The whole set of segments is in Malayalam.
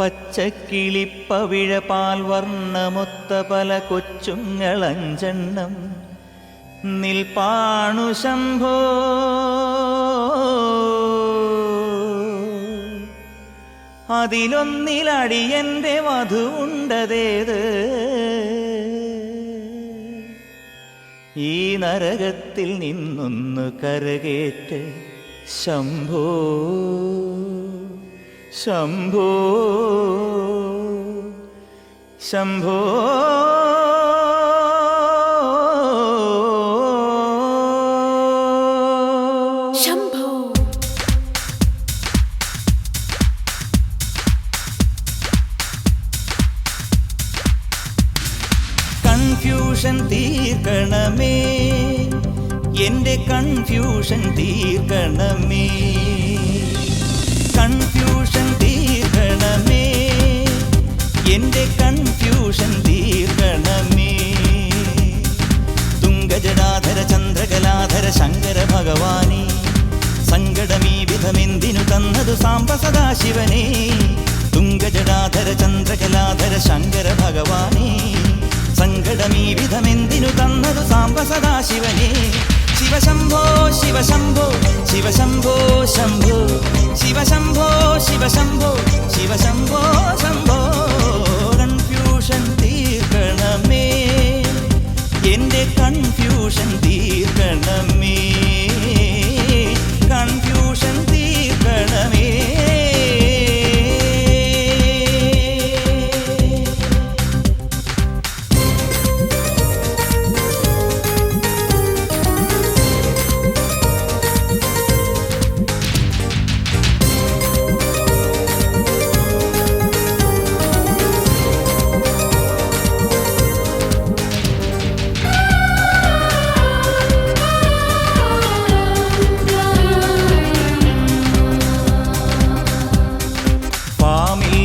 പച്ചക്കിളിപ്പവിഴ പാൽ വർണമൊത്ത പല കൊച്ചുങ്ങളഞ്ചെണ്ണം. നിൽപ്പാണു ശംഭോ. അതിലൊന്നിലടിയന്റെ വധുണ്ടതേത് ഈ നരകത്തിൽ നിന്നൊന്നു കരകേറ്റ് ശംഭോ. ശംഭോ ശംഭോ. ശംഭോ. കൺഫ്യൂഷൻ തീർക്കണമേ എന്റെ കൺഫ്യൂഷൻ തീർക്കണമേ. ഭഗവാനെ സങ്കടമീ വിധമെന്തിനു തന്നതു സാമ്പ സദാശിവനെ തുങ്കജടാധര ചന്ദ്രകലാധര ശങ്കര ഭഗവാനെ സങ്കടമീ വിധമെന്തിനു തന്നതു സാമ്പ സദാശിവനെ. ശിവശംഭോ ശിവശംഭോ ശിവശംഭോ ശംഭോ.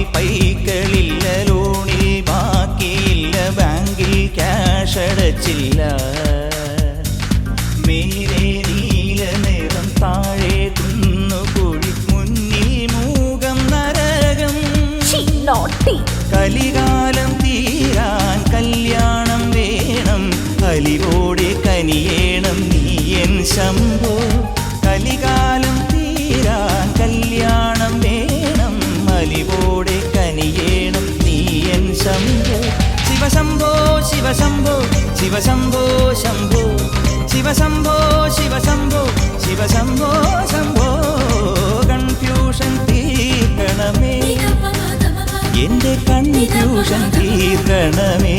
പൈക്കളില്ല ലോണിൽ ബാക്കിയില്ല ബാങ്കിൽ ക്യാഷ് അടച്ചില്ല. മേലെ നീല നിറം താഴെ കുന്നുകുഴി മുന്നിൽ മൂകം നരകം. നോട്ടി കലികാലം തീരാൻ കല്യാണം വേണം. കലിവോടെ കനിയേണം നീയൻ ശംഭോ. കലികാലം ശംഭോ ശിവശംഭോ ശിവശംഭോ ശിവശംഭോ ശംഭോ ശിവശംഭോ ശിവശംഭോ ശിവശംഭോ ശംഭോ കൺഫ്യൂഷൻ തീർക്കണമേ എന്റെ കൺഫ്യൂഷൻ തീർക്കണമേ